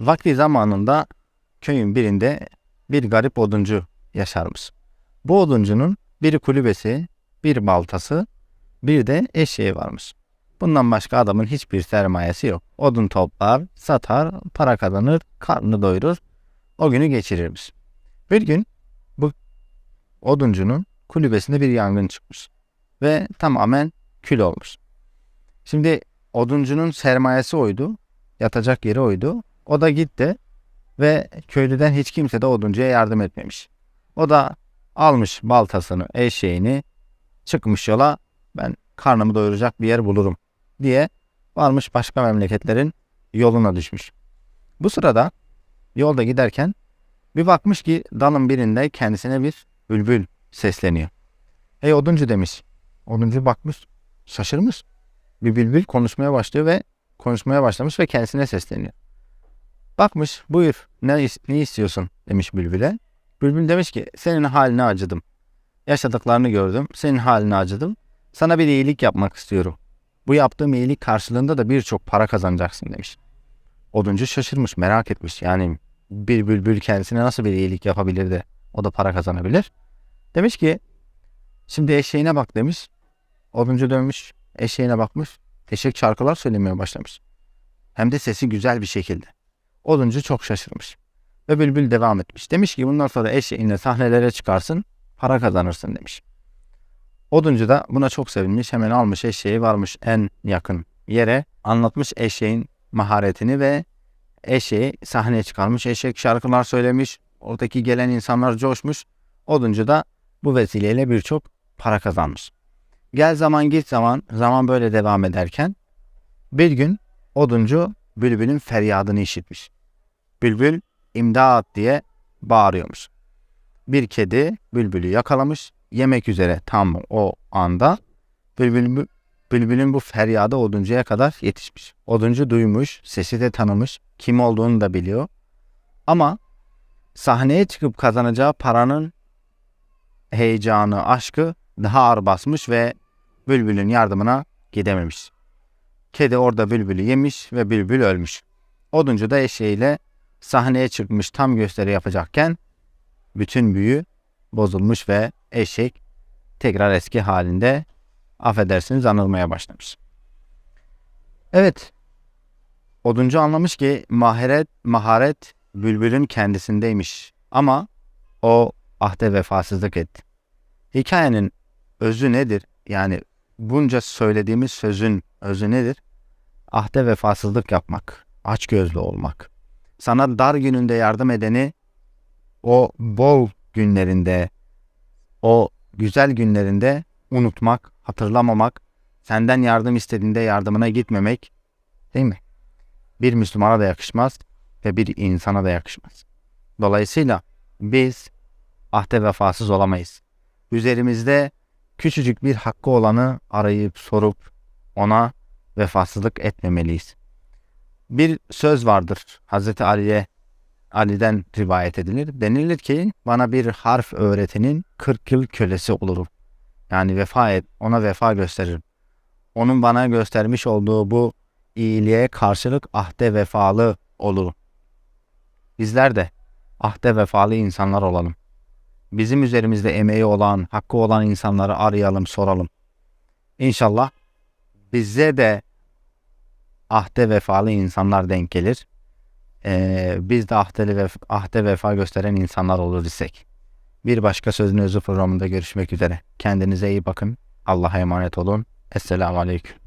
Vakti zamanında köyün birinde bir garip oduncu yaşarmış. Bu oduncunun bir kulübesi, bir baltası, bir de eşeği varmış. Bundan başka adamın hiçbir sermayesi yok. Odun toplar, satar, para kazanır, karnını doyurur, o günü geçirirmiş. Bir gün bu oduncunun kulübesinde bir yangın çıkmış ve tamamen kül olmuş. Şimdi oduncunun sermayesi oydu, yatacak yeri oydu. O da gitti ve köylüden hiç kimse de oduncuya yardım etmemiş. O da almış baltasını, eşeğini, çıkmış yola ben karnımı doyuracak bir yer bulurum diye varmış başka memleketlerin yoluna düşmüş. Bu sırada yolda giderken bir bakmış ki dalın birinde kendisine bir bülbül sesleniyor. Hey oduncu demiş. Oduncu bakmış, şaşırmış. Bir bülbül konuşmaya başlıyor ve konuşmaya başlamış ve kendisine sesleniyor. Bakmış, buyur, ne, ne istiyorsun demiş bülbüle. Bülbül demiş ki, senin haline acıdım. Yaşadıklarını gördüm, senin haline acıdım. Sana bir iyilik yapmak istiyorum. Bu yaptığım iyilik karşılığında da birçok para kazanacaksın demiş. Oduncu şaşırmış, merak etmiş. Yani bir bülbül kendisine nasıl bir iyilik yapabilir de o da para kazanabilir. Demiş ki, şimdi eşeğine bak demiş. Oduncu dönmüş, eşeğine bakmış. Eşek şarkılar söylemeye başlamış. Hem de sesi güzel bir şekilde. Oduncu çok şaşırmış. Ve bülbül devam etmiş. Demiş ki bundan sonra eşeğinle sahnelere çıkarsın, para kazanırsın demiş. Oduncu da buna çok sevinmiş. Hemen almış eşeği varmış en yakın yere. Anlatmış eşeğin maharetini ve eşeği sahneye çıkarmış. Eşek şarkılar söylemiş. Oradaki gelen insanlar coşmuş. Oduncu da bu vesileyle birçok para kazanmış. Gel zaman git zaman, zaman böyle devam ederken bir gün oduncu bülbülün feryadını işitmiş. Bülbül imdat diye bağırıyormuş. Bir kedi bülbülü yakalamış, yemek üzere tam o anda bülbül, bülbülün bu feryadı oduncuya kadar yetişmiş. Oduncu duymuş, sesi de tanımış, kim olduğunu da biliyor. Ama sahneye çıkıp kazanacağı paranın heyecanı, aşkı daha ağır basmış ve bülbülün yardımına gidememiş. Kedi orada bülbülü yemiş ve bülbül ölmüş. Oduncu da eşeğiyle sahneye çıkmış tam gösteri yapacakken bütün büyü bozulmuş ve eşek tekrar eski halinde affedersiniz anılmaya başlamış. Evet. Oduncu anlamış ki maharet, maharet bülbülün kendisindeymiş. Ama o ahde vefasızlık etti. Hikayenin özü nedir? Yani bunca söylediğimiz sözün özü nedir? Ahde vefasızlık yapmak, açgözlü olmak. Sana dar gününde yardım edeni o bol günlerinde, o güzel günlerinde unutmak, hatırlamamak, senden yardım istediğinde yardımına gitmemek değil mi? Bir Müslümana da yakışmaz ve bir insana da yakışmaz. Dolayısıyla biz ahde vefasız olamayız. Üzerimizde küçücük bir hakkı olanı arayıp sorup ona vefasızlık etmemeliyiz. Bir söz vardır Hazreti Ali'ye Ali'den rivayet edilir. Denilir ki bana bir harf öğretinin 40 yıl kölesi olurum. Yani vefa et, ona vefa gösteririm. Onun bana göstermiş olduğu bu iyiliğe karşılık ahde vefalı olurum. Bizler de ahde vefalı insanlar olalım. Bizim üzerimizde emeği olan, hakkı olan insanları arayalım, soralım. İnşallah bize de ahde vefalı insanlar denk gelir. Ee, biz de ahde, vef ahde vefa gösteren insanlar olur isek. Bir başka sözün özü programında görüşmek üzere. Kendinize iyi bakın. Allah'a emanet olun. Esselamu Aleyküm.